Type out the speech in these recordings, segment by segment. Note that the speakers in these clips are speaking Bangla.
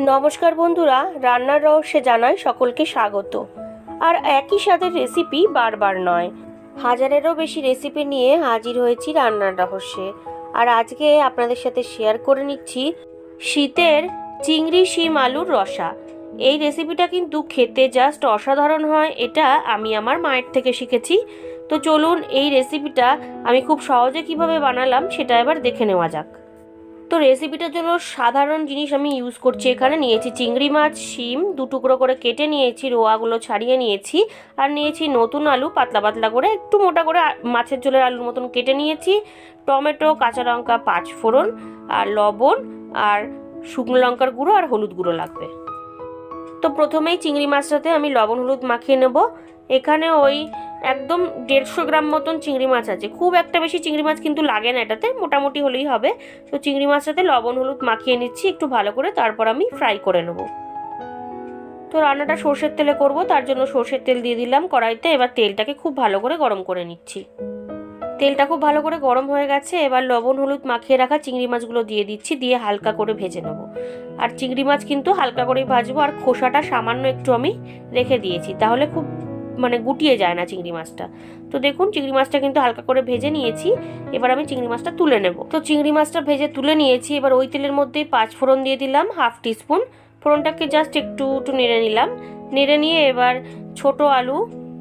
নমস্কার বন্ধুরা, রান্নার রহস্যে জানাই সকলকে স্বাগত। আর একই স্বাদের রেসিপি বারবার নয়, হাজারেরও বেশি রেসিপি নিয়ে হাজির হয়েছি রান্নার রহস্যে। আর আজকে আপনাদের সাথে শেয়ার করে নিচ্ছি শীতের চিংড়ি, শিম, আলুর রসা। এই রেসিপিটা কিন্তু খেতে জাস্ট অসাধারণ হয়, এটা আমি আমার মায়ের থেকে শিখেছি। তো চলুন এই রেসিপিটা আমি খুব সহজে কীভাবে বানালাম, সেটা এবার দেখে নেওয়া যাক। তো রেসিপিটার জন্য সাধারণ জিনিস আমি ইউজ করছি এখানে। নিয়েছি চিংড়ি মাছ, শিম, দু টুকরো করে কেটে নিয়েছি, রোয়াগুলো ছাড়িয়ে নিয়েছি। আর নিয়েছি নতুন আলু, পাতলা পাতলা করে, একটু মোটা করে মাছের ঝোলের আলুর মতন কেটে নিয়েছি। টমেটো, কাঁচা লঙ্কা, পাঁচ ফোড়ন, আর লবণ, আর শুকনো লঙ্কার গুঁড়ো, আর হলুদ গুঁড়ো লাগবে। তো প্রথমেই চিংড়ি মাছটাতে আমি লবণ, হলুদ মাখিয়ে নেব। এখানে ওই একদম দেড়শো গ্রাম মতন চিংড়ি মাছ আছে। খুব একটা বেশি চিংড়ি মাছ কিন্তু লাগে না এটাতে, মোটামুটি হলেই হবে। তো চিংড়ি মাছটাতে লবণ, হলুদ মাখিয়ে নিচ্ছি, একটু ভালো করে, তারপর আমি ফ্রাই করে নেব। তো রান্নাটা সর্ষের তেলে করব, তার জন্য সর্ষের তেল দিয়ে দিলাম কড়াইতে। এবার তেলটাকে খুব ভালো করে গরম করে নিচ্ছি। তেলটা খুব ভালো করে গরম হয়ে গেছে, এবার লবণ, হলুদ মাখিয়ে রাখা চিংড়ি মাছগুলো দিয়ে দিচ্ছি, দিয়ে হালকা করে ভেজে নেব। আর চিংড়ি মাছ কিন্তু হালকা করেই ভাজবো, আর খোসাটা সামান্য একটু আমি রেখে দিয়েছি, তাহলে খুব মানে গুটিয়ে যায় না চিংড়ি মাছটা। তো দেখুন, চিংড়ি মাছটা কিন্তু হালকা করে ভেজে নিয়েছি, এবার আমি চিংড়ি মাছটা তুলে নেব। তো চিংড়ি মাছটা ভেজে তুলে নিয়েছি, এবার ওই তেলের মধ্যেই পাঁচ ফোড়ন দিয়ে দিলাম, হাফ টিস্পুন। ফোড়নটাকে জাস্ট একটু একটু নেড়ে নিলাম। নেড়ে নিয়ে এবার ছোট আলু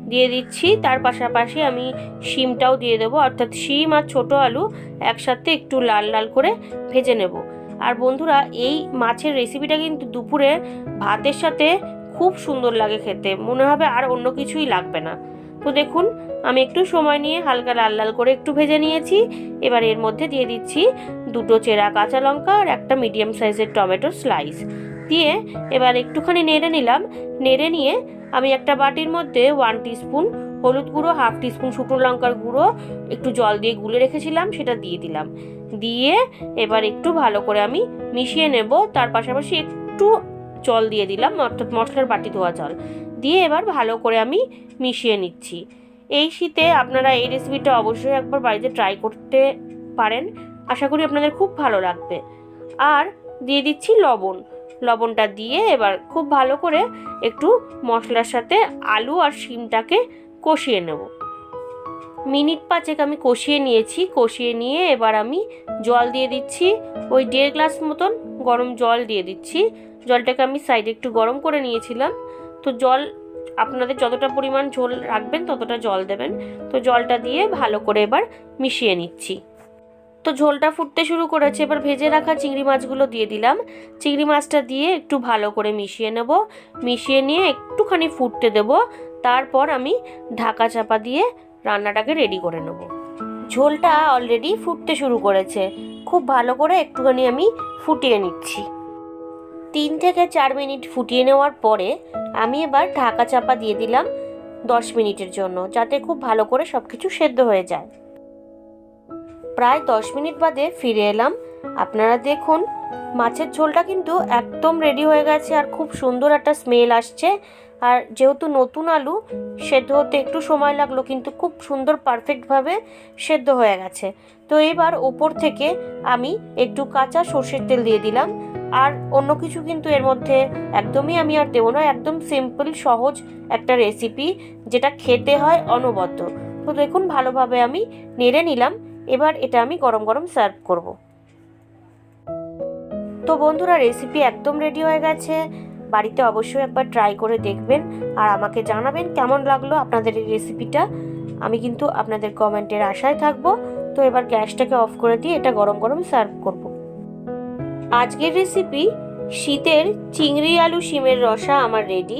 দিয়ে দিচ্ছি, তার পাশাপাশি আমি শিমটাও দিয়ে দেবো, অর্থাৎ শিম আর ছোট আলু একসাথে একটু লাল লাল করে ভেজে নেব। আর বন্ধুরা, এই মাছের রেসিপিটা কিন্তু দুপুরে ভাতের সাথে খুব সুন্দর লাগে খেতে। মনে হবে আর অন্য কিছুই লাগবে না। তো দেখুন, আমি একটু সময় নিয়ে হালকা লাল লাল করে একটু ভেজে নিয়েছি। এবার এর মধ্যে দিয়ে দিচ্ছি দুটো চেরা কাঁচা লঙ্কা আর একটা মিডিয়াম সাইজের টমেটো স্লাইস। দিয়ে এবার একটুখানি নেড়ে নিলাম। নেড়ে নিয়ে আমি একটা বাটির মধ্যে ওয়ান টিস্পুন হলুদ গুঁড়ো হাফ টিস্পুন শুকনো লঙ্কার গুঁড়ো, একটু জল দিয়ে গুলে রেখেছিলাম, সেটা দিয়ে দিলাম। দিয়ে এবার একটু ভালো করে আমি মিশিয়ে নেব। তার পাশাপাশি একটু জল দিয়ে দিলাম অর্থাৎ মশলার বাটি ধোয়া জল। দিয়ে এবার ভালো করে আমি মিশিয়ে নিচ্ছি। এই শীতে আপনারা এই রেসিপিটা অবশ্যই একবার বাড়িতে ট্রাই করতে পারেন। আশা করি আপনাদের খুব ভালো লাগবে। আর দিয়ে দিচ্ছি লবণ। লবণটা দিয়ে এবার খুব ভালো করে একটু মশলার সাথে আলু আর শিমটাকে কষিয়ে নেব। মিনিট পাঁচেক আমি কষিয়ে নিয়েছি। কষিয়ে নিয়ে এবার আমি জল দিয়ে দিচ্ছি ওই দেড় গ্লাস মতন গরম জল দিয়ে দিচ্ছি। জলটাকে আমি সাইডে একটু গরম করে নিয়েছিলাম। তো জল আপনাদের যতটা পরিমাণ ঝোল রাখবেন ততটা জল দেবেন। তো জলটা দিয়ে ভালো করে এবার মিশিয়ে নিচ্ছি। তো ঝোলটা ফুটতে শুরু করেছে। এবার ভেজে রাখা চিংড়ি মাছগুলো দিয়ে দিলাম। চিংড়ি মাছটা দিয়ে একটু ভালো করে মিশিয়ে নেব। মিশিয়ে নিয়ে একটুখানি ফুটতে দেব। তারপর আমি ঢাকা চাপা দিয়ে রান্নাটাকে রেডি করে নেব। ঝোলটা অলরেডি ফুটতে শুরু করেছে। খুব ভালো করে একটুখানি আমি ফুটিয়ে নিচ্ছি। তিন থেকে চার মিনিট ফুটিয়ে নেওয়ার পরে আমি এবার ঢাকা চাপা দিয়ে দিলাম দশ মিনিটের জন্য, যাতে খুব ভালো করে সব কিছু সেদ্ধ হয়ে যায়। প্রায় দশ মিনিট বাদে ফিরে এলাম। আপনারা দেখুন মাছের ঝোলটা কিন্তু একদম রেডি হয়ে গেছে আর খুব সুন্দর একটা স্মেল আসছে। আর যেহেতু নতুন আলু, সেদ্ধ হতে একটু সময় লাগল, কিন্তু খুব সুন্দর পারফেক্টভাবে সেদ্ধ হয়ে গেছে। তো এবার ওপর থেকে আমি একটু কাঁচা সর্ষের তেল দিয়ে দিলাম। আর অন্য কিছু কিন্তু এর মধ্যে একদমই আমি আর দেবো না, একদম সিম্পল সহজ একটা রেসিপি যেটা খেতে হয় অনবদ্য। তো দেখুন, ভালোভাবে আমি নেড়ে নিলাম। এবার এটা আমি গরম গরম সার্ভ করব। তো বন্ধুরা রেসিপি একদম রেডি হয়ে গেছে। বাড়িতে অবশ্যই একবার ট্রাই করে দেখবেন আর আমাকে জানাবেন কেমন লাগল আপনাদের এই রেসিপিটা আমি কিন্তু আপনাদের কমেন্টের আশায় থাকব। তো এবার গ্যাসটাকে অফ করে দিয়ে এটা গরম গরম সার্ভ করব। আজকের রেসিপি শীতের চিংড়ি আলু শিমের রসা আমার রেডি